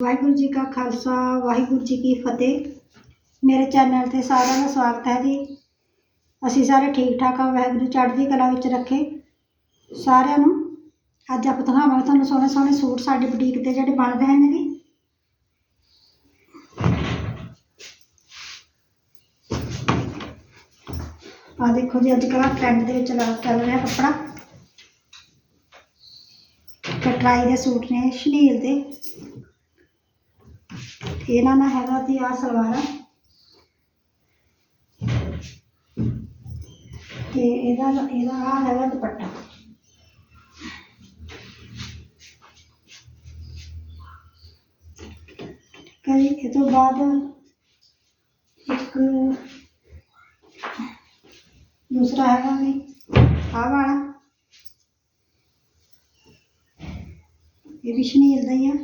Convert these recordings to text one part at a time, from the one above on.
ਵਾਹਿਗੁਰੂ ਜੀ ਕਾ ਖਾਲਸਾ, ਵਾਹਿਗੁਰੂ ਜੀ ਕੀ ਫਤਿਹ। ਮੇਰੇ ਚੈਨਲ ਤੇ ਸਾਰਿਆਂ ਦਾ ਸਵਾਗਤ ਹੈ ਜੀ। ਅਸੀਂ ਸਾਰੇ ਠੀਕ ਠਾਕ ਆ, ਵਾਹਿਗੁਰੂ ਚੜ੍ਹਦੀ ਕਲਾ ਵਿੱਚ ਰੱਖੇ। ਸਾਰਿਆਂ ਨੂੰ ਅੱਜ ਆਪਾਂ ਦਿਖਾਵਾਂਗੇ ਤੁਹਾਨੂੰ ਸੋਹਣੇ ਸੋਹਣੇ ਸੂਟ ਸਾਡੇ ਬੁਟੀਕ ਤੇ ਜਿਹੜੇ ਬਣ ਰਹੇ ਨੇ ਜੀ ਆ ਦੇਖੋ ਜੀ, ਅੱਜ ਕੱਲ੍ਹ ਟ੍ਰੈਂਡ ਦੇ ਵਿੱਚ ਲੱਗ ਚੱਲ ਰਿਹਾ ਕੱਪੜਾ। ਕਟਰਾਈ ਦੇ ਸੂਟ ਨੇ ਸ਼ਨੀਲ ਦੇ। ਇਹਨਾਂ ਨਾਲ ਹੈਗਾ ਤੇ ਆ ਸਲਵਾਰ। ਤੇ ਇਹਦਾ ਇਹਦਾ ਆ ਹੈਗਾ ਦੁਪੱਟਾ। ਠੀਕ ਜੀ ਇਹ ਤੋਂ ਬਾਅਦ ਇੱਕ ਦੂਸਰਾ ਹੈਗਾ ਵੀ, ਆਹ ਵਾਲਾ। ਇਹ ਵੀ ਸ਼ਨੀਲ ਦਾ ਹੀ ਆ।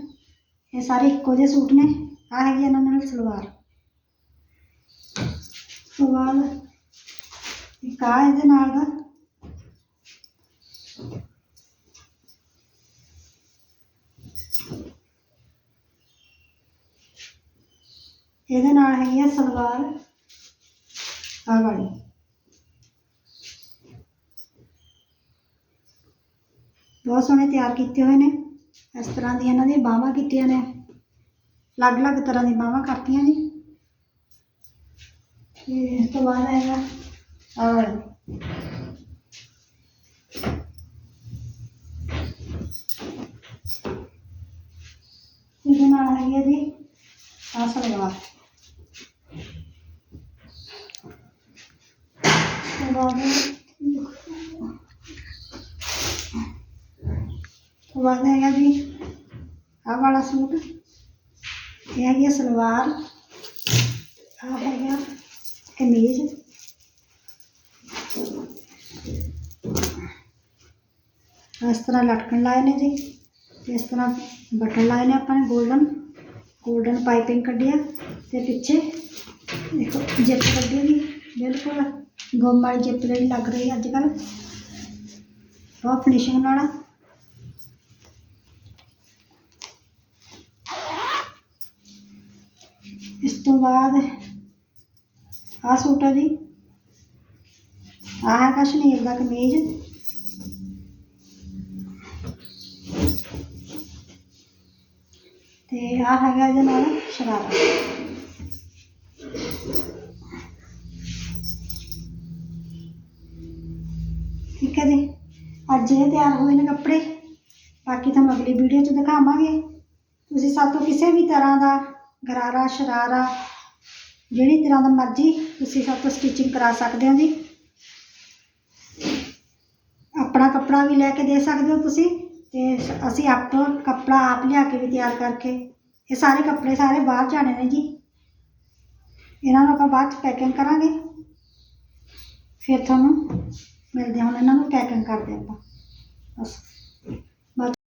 ਇਹ ਸਾਰੇ ਇੱਕੋ ਜਿਹੇ ਸੂਟ ਨੇ। ਆ ਹੈਗੀ ਇਹਨਾਂ ਨਾਲ ਸਲਵਾਰ। ਸਲਵਾਰ ਇੱਕ ਆ ਇਹਦੇ ਨਾਲ ਦਾ। ਇਹਦੇ ਨਾਲ ਹੈਗੀ ਆ ਸਲਵਾਰ ਆ ਵਾਲੀ। ਬਹੁਤ ਸੋਹਣੇ ਤਿਆਰ ਕੀਤੇ ਹੋਏ ਨੇ। ਇਸ ਤਰ੍ਹਾਂ ਦੀਆਂ ਇਹਨਾਂ ਦੀਆਂ ਬਾਹਾਂ ਕੀਤੀਆਂ ਨੇ। ਅਲੱਗ-ਅਲੱਗ ਤਰ੍ਹਾਂ ਦੀ ਬਾਹਾਂ ਕਰਤੀਆਂ ਜੀ। ਤੇ ਇਸ ਤੋਂ ਬਾਅਦ ਹੈਗਾ, ਆਹ ਵਾਲੀ ਇਹਦੇ ਨਾਲ ਹੈਗੀ ਹੈ ਜੀ, ਆਹ ਸਲਵਾਰ। ਉਸ ਤੋਂ ਬਾਅਦ ਹੈਗਾ ਜੀ, ਆਹ ਵਾਲਾ ਸੂਟ। ਇਹ ਹੈਗੀ ਆ ਸਲਵਾਰ ਆਹ ਹੈਗਾ ਕਮੀਜ਼ ਇਸ ਤਰ੍ਹਾਂ ਲਟਕਣ ਲਾਏ ਨੇ ਜੀ ਤੇ ਇਸ ਤਰ੍ਹਾਂ ਬਟਨ ਲਾਏ ਨੇ ਆਪਾਂ ਨੇ 골ਡਨ 골ਡਨ ਪਾਈਪਿੰਗ ਕੱਢੀ ਆ ਤੇ ਪਿੱਛੇ ਦੇਖੋ ਜਿੱਪ ਕੱਢੀ ਵੀ ਬਿਲਕੁਲ ਗੁੰਮ ਵਾਲੀ ਜਿੱਪ ਜਿਹੜੀ ਲੱਗ ਰਹੀ ਅੱਜ ਕੱਲ੍ਹ ਬਹੁਤ ਫਿਨਿਸ਼ਿੰਗ ਨਾਲ ਇਸ ਤੋਂ ਬਾਅਦ, ਆਹ ਸੂਟ ਹੈ ਜੀ। ਆਹ ਹੈ ਕਸ਼ਮੀਰ ਦਾ ਕਮੀਜ਼। ਤੇ ਆਹ ਹੈਗਾ ਇਹਦੇ ਨਾਲ ਸ਼ਰਾਰਾ। ਠੀਕ ਹੈ ਜੀ। ਅੱਜ ਇਹ ਤਿਆਰ ਹੋਏ ਨੇ ਕੱਪੜੇ। ਬਾਕੀ ਤੁਹਾਨੂੰ ਅਗਲੀ ਵੀਡੀਓ 'ਚ ਦਿਖਾਵਾਂਗੇ। ਤੁਸੀਂ ਸਾਤੋਂ ਕਿਸੇ ਵੀ ਤਰ੍ਹਾਂ ਦਾ ਗਰਾਰਾ, ਸ਼ਰਾਰਾ, ਜਿਹੜੀ ਤਰ੍ਹਾਂ ਦਾ ਮਰਜ਼ੀ ਤੁਸੀਂ ਸਭ ਤੋਂ ਸਟਿਚਿੰਗ ਕਰਾ ਸਕਦੇ ਹੋ ਜੀ। ਆਪਣਾ ਕੱਪੜਾ ਵੀ ਲੈ ਕੇ ਦੇ ਸਕਦੇ ਹੋ ਤੁਸੀਂ ਤੇ ਅਸੀਂ ਆਪ ਕੱਪੜਾ ਆਪ ਲਿਆ ਕੇ ਵੀ ਤਿਆਰ ਕਰਕੇ, ਇਹ ਸਾਰੇ ਕੱਪੜੇ ਸਾਰੇ ਬਾਹਰ ਜਾਣੇ ਨੇ ਜੀ। ਇਹਨਾਂ ਨੂੰ ਆਪਾਂ ਬਾਅਦ ਚ ਪੈਕਿੰਗ ਕਰਾਂਗੇ। ਫਿਰ ਤੁਹਾਨੂੰ ਮਿਲਦੇ ਹਾਂ ਹੁਣ ਇਹਨਾਂ ਨੂੰ ਪੈਕਿੰਗ ਕਰਦੇ ਆਪਾਂ। ਬਸ।